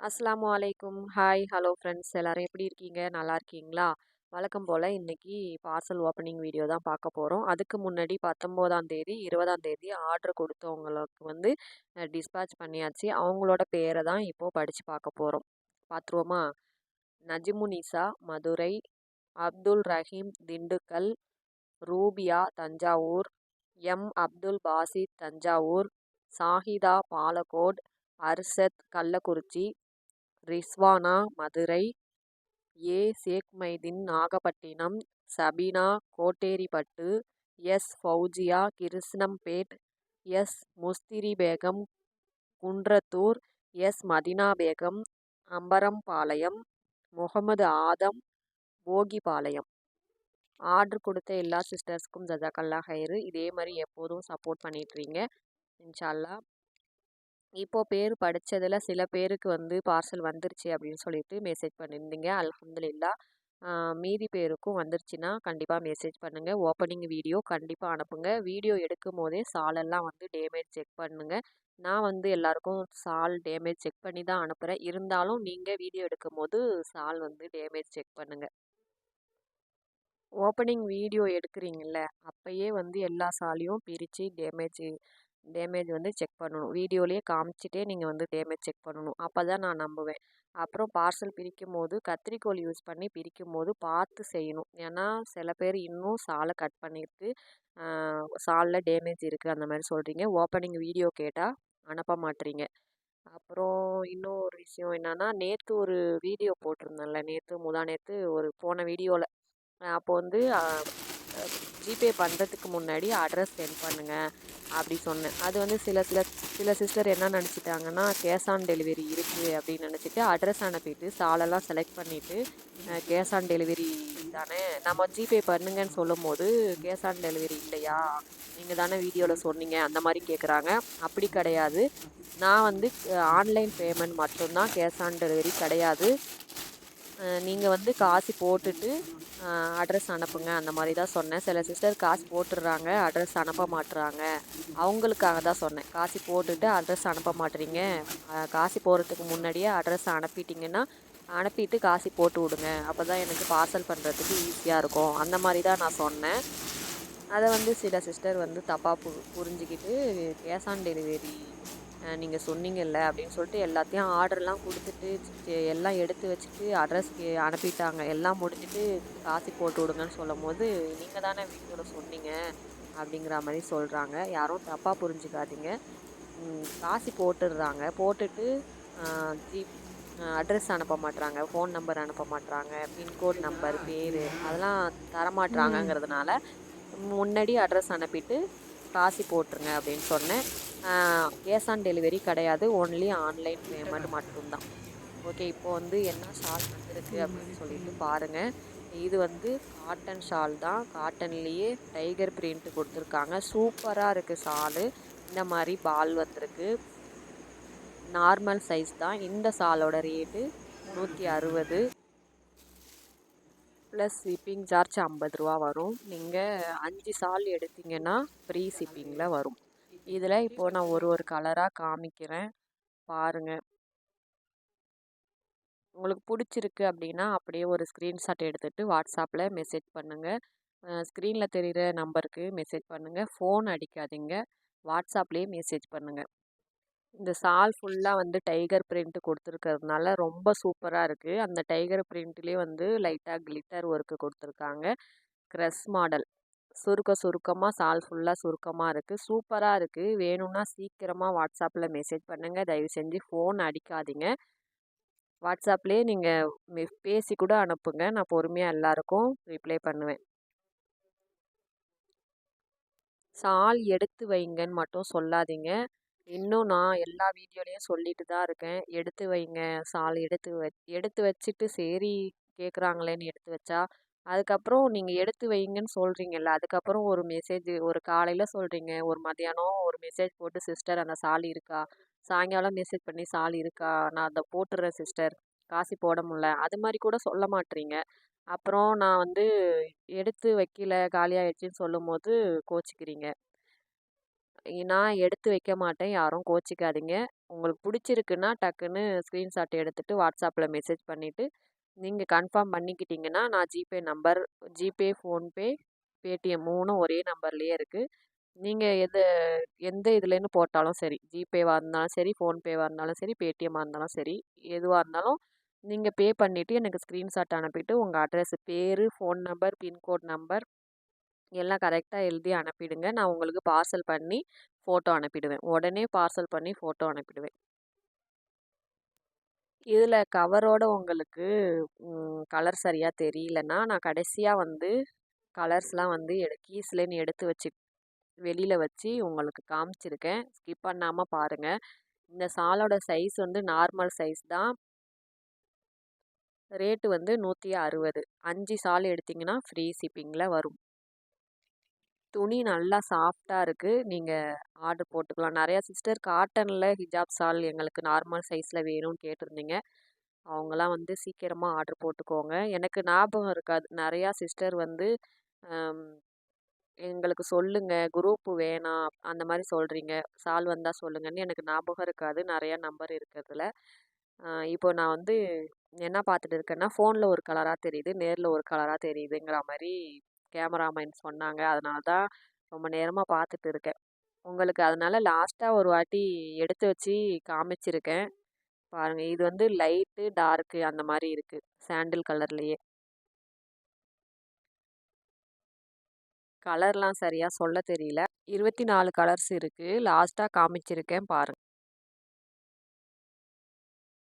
அஸ்ஸலாமு அலைக்கும். Hi hello friends. எல்லோரும் எப்படி இருக்கீங்க? நல்லா இருக்கீங்களா? வழக்கம் போல் இன்றைக்கி பார்சல் ஓப்பனிங் வீடியோ தான் பார்க்க போகிறோம் அதுக்கு முன்னாடி பத்தொம்போதாம் தேதி இருபதாம் தேதி ஆர்டர் கொடுத்தவங்களுக்கு வந்து டிஸ்பேச் பண்ணியாச்சு. அவங்களோட பேரை தான் இப்போது படித்து பார்க்க போகிறோம் பார்த்துருவோமா? Najimunisa Madurai Abdul Rahim Dindigul Rubiya Thanjavur M Abdul Basith Thanjavur Sahida Palacode Arshad Kallakurichi Rizwana Madurai A. Sheikmaideen Nagapattinam Sabeena Kotteripattu S. Fowziya Krishnampet S. Mustiri Begum Kundrathur S. Madina Begum Ambarampalayam Mohammed Adam Bogipalayam. Order கொடுத்த எல்லா சிஸ்டர்ஸ்க்கும் ஜஜாக்கல்லா ஹைரு. இதே மாதிரி எப்போதும் support பண்ணிட்டுறீங்க இன்ஷால்லா இப்போது பேர் படித்ததில் சில பேருக்கு வந்து பார்சல் வந்துருச்சு அப்படின்னு சொல்லிட்டு மெசேஜ் பண்ணியிருந்தீங்க அல்ஹம்துலில்லா. மீதி பேருக்கும் வந்துருச்சுன்னா கண்டிப்பாக மெசேஜ் பண்ணுங்கள் ஓப்பனிங் வீடியோ கண்டிப்பாக அனுப்புங்க. வீடியோ எடுக்கும் போதே சாலெல்லாம் வந்து டேமேஜ் செக் பண்ணுங்கள் நான் வந்து எல்லாருக்கும் சால் டேமேஜ் செக் பண்ணி தான் அனுப்புகிறேன் இருந்தாலும் நீங்கள் வீடியோ எடுக்கும் போது சால் வந்து டேமேஜ் செக் பண்ணுங்கள் ஓப்பனிங் வீடியோ எடுக்கிறீங்கள அப்பயே வந்து எல்லா சாலையும் பிரித்து டேமேஜ் டேமேஜ் வந்து செக் பண்ணணும். வீடியோலேயே காமிச்சிட்டே நீங்கள் வந்து டேமேஜ் செக் பண்ணணும். அப்போ தான் நான் நம்புவேன். அப்புறம் பார்சல் பிரிக்கும் போது கத்திரிக்கோல் யூஸ் பண்ணி பிரிக்கும் போது பார்த்து செய்யணும். ஏன்னா சில பேர் இன்னும் சாலை கட் பண்ணியிருக்கு. சாலில் டேமேஜ் இருக்குது அந்த மாதிரி சொல்கிறீங்க ஓப்பனிங் வீடியோ கேட்டால் அனுப்ப மாட்டீங்க. அப்புறம் இன்னொரு விஷயம் என்னென்னா நேற்று ஒரு வீடியோ போட்டிருந்தேன்ல. நேற்று முதா நேற்று ஒரு போன வீடியோவில் அப்போ வந்து ஜிபே பண்ணுறதுக்கு முன்னாடி அட்ரஸ் சென்ட் பண்ணுங்கள் அப்படி சொன்னேன். அது வந்து சில சில சில சிஸ்டர் என்ன நினச்சிட்டாங்கன்னா கேஷ் ஆன் டெலிவரி இருக்குது அப்படின்னு நினச்சிட்டு அட்ரஸ் அனுப்பிட்டு சாலெல்லாம் செலக்ட் பண்ணிவிட்டு கேஷ் ஆன் டெலிவரி தானே நம்ம ஜிபே பண்ணுங்கன்னு சொல்லும் போது கேஷ் ஆன் டெலிவரி இல்லையா? நீங்கள் தானே வீடியோவில் சொன்னீங்க அந்த மாதிரி கேட்குறாங்க அப்படி கிடையாது. நான் வந்து ஆன்லைன் பேமெண்ட் மட்டும்தான் கேஷ் ஆன் டெலிவரி கிடையாது. நீங்கள் வந்து காசு போட்டுட்டு அட்ரஸ் அனுப்புங்க. அந்த மாதிரி தான் சொன்னேன். சில சிஸ்டர் காசு போட்டுடுறாங்க அட்ரஸ் அனுப்ப மாட்டுறாங்க அவங்களுக்காக தான் சொன்னேன். காசு போட்டுட்டு அட்ரஸ் அனுப்ப மாட்டுறீங்க காசு போகிறதுக்கு முன்னாடியே அட்ரஸ் அனுப்பிட்டிங்கன்னா அனுப்பிட்டு காசு போட்டு விடுங்க. அப்போ தான் எனக்கு பார்சல் பண்ணுறதுக்கு ஈஸியாக இருக்கும். அந்த மாதிரி தான் நான் சொன்னேன். அதை வந்து சில சிஸ்டர் வந்து தப்பாக பு புரிஞ்சுக்கிட்டு கேஷ் ஆன் டெலிவரி நீங்கள் சொன்னீங்கல்ல அப்படின்னு சொல்லிட்டு எல்லாத்தையும் ஆர்டர்லாம் கொடுத்துட்டு எல்லாம் எடுத்து வச்சுட்டு அட்ரஸ்க்கு அனுப்பிட்டாங்க. எல்லாம் முடிஞ்சுட்டு காசு போட்டு விடுங்கன்னு சொல்லும் போது நீங்கள் தானே வீடியோவில் சொன்னீங்க அப்படிங்கிற மாதிரி சொல்கிறாங்க யாரும் தப்பாக புரிஞ்சுக்காதீங்க. காசு போட்டுடுறாங்க. போட்டுட்டு ஜி அட்ரஸ் அனுப்ப மாட்டுறாங்க ஃபோன் நம்பர் அனுப்ப மாட்டுறாங்க பின்கோட் நம்பர் பேர் அதெல்லாம் தரமாட்டுறாங்கங்கிறதுனால முன்னாடி அட்ரஸ் அனுப்பிட்டு காசு போட்டுருங்க அப்படின்னு சொன்னேன். கேஷ் ஆன் டெலிவரி கிடையாது. ஓன்லி ஆன்லைன் பேமெண்ட் மட்டும்தான். ஓகே இப்போ வந்து என்ன ஷால் வந்திருக்கு அப்படின்னு சொல்லிட்டு பாருங்கள் இது வந்து காட்டன் ஷால் தான். காட்டன்லேயே டைகர் பிரிண்ட் கொடுத்துருக்காங்க. சூப்பராக இருக்குது ஷாலு இந்த மாதிரி பால் வந்திருக்கு. நார்மல் சைஸ் தான். இந்த ஷாலோட ரேட்டு நூற்றி அறுபது. ப்ளஸ் ஷிப்பிங் சார்ஜ் ஐம்பது ரூபா வரும். நீங்கள் அஞ்சு சால் எடுத்திங்கன்னா ஃப்ரீ ஷிப்பிங்கில் வரும். இதில் இப்போது நான் ஒரு ஒரு கலராக காமிக்கிறேன். பாருங்கள் உங்களுக்கு பிடிச்சிருக்கு அப்படின்னா அப்படியே ஒரு ஸ்க்ரீன்ஷாட் எடுத்துகிட்டு வாட்ஸ்அப்பில் மெசேஜ் பண்ணுங்கள் ஸ்க்ரீனில் தெரிகிற நம்பருக்கு மெசேஜ் பண்ணுங்கள் ஃபோன் அடிக்காதீங்க. வாட்ஸ்அப்லேயே மெசேஜ் பண்ணுங்கள் இந்த சால் ஃபுல்லாக வந்து டைகர் பிரிண்ட்டு கொடுத்துருக்கறதுனால ரொம்ப சூப்பராக இருக்குது அந்த டைகர் பிரிண்ட்லேயே வந்து லைட்டாக கிளிட்டர் ஒர்க்கு கொடுத்துருக்காங்க. க்ரெஸ் மாடல் சுருக்க சுருக்கமாக சால் ஃபுல்லாக சுருக்கமாக இருக்குது சூப்பராக இருக்குது வேணும்னா சீக்கிரமாக வாட்ஸ்அப்பில் மெசேஜ் பண்ணுங்கள் தயவு செஞ்சு ஃபோன் அடிக்காதீங்க. வாட்ஸ்அப்லேயே நீங்கள் பேசி கூட அனுப்புங்க. நான் பொறுமையாக எல்லாருக்கும் ரிப்ளை பண்ணுவேன். சால் எடுத்து வைங்கன்னு மட்டும் சொல்லாதீங்க. இன்னும் நான் எல்லா வீடியோலையும் சொல்லிட்டு தான் இருக்கேன். எடுத்து வைங்க. சால் எடுத்து வ எடுத்து வச்சுட்டு சரி கேட்குறாங்களேன்னு எடுத்து வச்சா அதுக்கப்புறம் நீங்கள் எடுத்து வைங்கன்னு சொல்கிறீங்கல்ல அதுக்கப்புறம் ஒரு மெசேஜ் ஒரு காலையில் சொல்கிறீங்க ஒரு மதியானம் ஒரு மெசேஜ் போட்டு சிஸ்டர் அந்த சாலி இருக்கா? சாயங்காலம் மெசேஜ் பண்ணி சாலி இருக்கா? நான் அதை போட்டுடுறேன் சிஸ்டர் காசு போட முடில அது மாதிரி கூட சொல்ல மாட்டீங்க. அப்புறம் நான் வந்து எடுத்து வைக்கல காலியாகிடுச்சின்னு சொல்லும் போது கோச்சிக்கிறீங்க. நான் எடுத்து வைக்க மாட்டேன் யாரும் கோச்சிக்காதீங்க. உங்களுக்கு பிடிச்சிருக்குன்னா டக்குன்னு ஸ்க்ரீன்ஷாட் எடுத்துகிட்டு வாட்ஸ்அப்பில் மெசேஜ் பண்ணிவிட்டு நீங்கள் கன்ஃபார்ம் பண்ணிக்கிட்டிங்கன்னா நான் GPay number GPay PhonePe Paytm மூணும் ஒரே நம்பர்லேயே இருக்குது நீங்கள் எது எந்த இதுலேருந்து போட்டாலும் சரி ஜிபேவாக இருந்தாலும் சரி ஃபோன்பேவாக இருந்தாலும் சரி பேடிஎம்மாக இருந்தாலும் சரி எதுவாக இருந்தாலும் நீங்கள் பே பண்ணிவிட்டு எனக்கு ஸ்க்ரீன்ஷாட் அனுப்பிட்டு உங்கள் அட்ரஸ் பேர் ஃபோன் நம்பர் பின்கோட் நம்பர் எல்லாம் கரெக்டாக எழுதி அனுப்பிடுங்க. நான் உங்களுக்கு பார்சல் பண்ணி ஃபோட்டோ அனுப்பிடுவேன். உடனே பார்சல் பண்ணி ஃபோட்டோ அனுப்பிடுவேன். இதில் கவரோட உங்களுக்கு கலர் சரியாக தெரியலன்னா நான் கடைசியாக வந்து கலர்ஸ்லாம் வந்து எடு கீஸ்லேன்னு எடுத்து வச்சு வெளியில் வச்சு உங்களுக்கு காமிச்சிருக்கேன். ஸ்கிப் பண்ணாமல் பாருங்கள் இந்த சாலோட சைஸ் வந்து நார்மல் சைஸ் தான். ரேட்டு வந்து நூற்றி அறுபது அஞ்சு சால் எடுத்திங்கன்னா ஃப்ரீ ஷிப்பிங்கில் வரும். துணி நல்லா சாஃப்டாக இருக்குது நீங்கள் ஆர்டர் போட்டுக்கலாம். நிறையா சிஸ்டர் காட்டனில் ஹிஜாப் சால் எங்களுக்கு நார்மல் சைஸில் வேணும்னு கேட்டிருந்தீங்க. அவங்களாம் வந்து சீக்கிரமாக ஆர்டர் போட்டுக்கோங்க. எனக்கு ஞாபகம் இருக்காது. நிறையா சிஸ்டர் வந்து எங்களுக்கு சொல்லுங்கள் குரூப்பு வேணாம். அந்த மாதிரி சொல்கிறீங்க சால் வந்தால் சொல்லுங்கன்னு எனக்கு ஞாபகம் இருக்காது. நிறையா நம்பர் இருக்கிறதுல. இப்போ நான் வந்து என்ன பார்த்துட்டு இருக்கேன்னா ஃபோனில் ஒரு கலராக தெரியுது. நேரில் ஒரு கலராக தெரியுதுங்கிற மாதிரி கேமராமேன் சொன்னாங்க. அதனால தான் ரொம்ப நேரமாக பார்த்துட்டு இருக்கேன். உங்களுக்கு அதனால் லாஸ்ட்டாக ஒரு வாட்டி எடுத்து வச்சு காமிச்சிருக்கேன். பாருங்கள் இது வந்து லைட்டு டார்க்கு அந்த மாதிரி இருக்குது சாண்டில் கலர்லேயே. கலர்லாம் சரியாக சொல்ல தெரியல. இருபத்தி நாலு கலர்ஸ் இருக்குது லாஸ்ட்டாக காமிச்சிருக்கேன் பாருங்கள்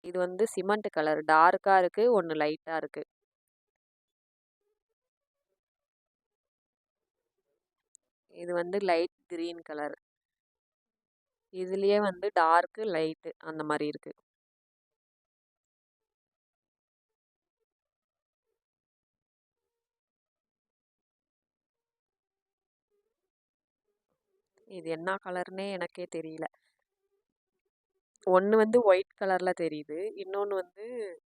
இது வந்து சிமெண்ட் கலர். டார்க்காக இருக்குது ஒன்று லைட்டாக இருக்குது இது வந்து லைட் க்ரீன் கலர். இதுலேயே வந்து டார்க்கு லைட்டு அந்த மாதிரி இருக்குது இது என்ன கலர்னே எனக்கே தெரியல. ஒன்று வந்து ஒயிட் கலரில் தெரியுது. இன்னொன்று வந்து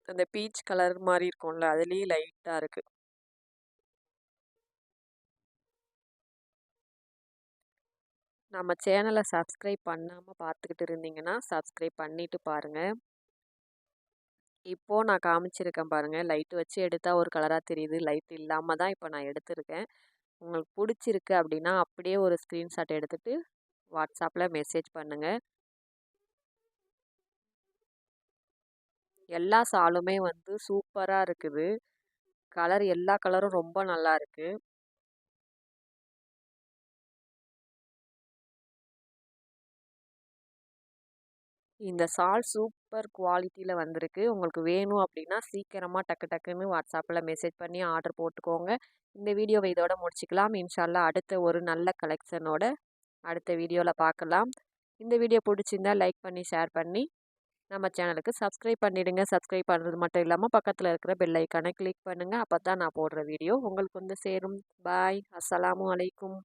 அந்த பீச் கலர் மாதிரி இருக்கும்ல அதுலேயும் லைட்டாக இருக்குது நம்ம சேனலை சப்ஸ்கிரைப் பண்ணாமல் பார்த்துக்கிட்டு இருந்தீங்கன்னா சப்ஸ்கிரைப் பண்ணிவிட்டு பாருங்கள் இப்போது நான் காமிச்சிருக்கேன் பாருங்கள் லைட் வச்சு எடுத்தால் ஒரு கலராக தெரியுது. லைட் இல்லாமல் தான் இப்போ நான் எடுத்திருக்கேன். உங்களுக்கு பிடிச்சிருக்கு அப்படின்னா அப்படியே ஒரு ஸ்க்ரீன்ஷாட் எடுத்துகிட்டு வாட்ஸ்அப்பில் மெசேஜ் பண்ணுங்கள் எல்லா சாலுமே வந்து சூப்பராக இருக்குது. கலர் எல்லா கலரும் ரொம்ப நல்லா இருக்குது இந்த சால் சூப்பர் குவாலிட்டியில் வந்திருக்கு. உங்களுக்கு வேணும் அப்படின்னா சீக்கிரமாக டக்கு டக்குன்னு வாட்ஸ்அப்பில் மெசேஜ் பண்ணி ஆர்டர் போட்டுக்கோங்க. இந்த வீடியோவை இதோட முடிச்சுக்கலாம். இன்ஷால்லா அடுத்த ஒரு நல்ல கலெக்ஷனோட அடுத்த வீடியோவில் பார்க்கலாம் இந்த வீடியோ பிடிச்சிருந்தா லைக் பண்ணி ஷேர் பண்ணி நம்ம சேனலுக்கு சப்ஸ்கிரைப் பண்ணிவிடுங்க சப்ஸ்கிரைப் பண்ணுறது மட்டும் இல்லாமல் பக்கத்தில் இருக்கிற பெல் ஐக்கானை கிளிக் பண்ணுங்கள் அப்போ தான் நான் போடுற வீடியோ உங்களுக்கு வந்து சேரும். பாய். அஸ்ஸலாமு அலைக்கும்.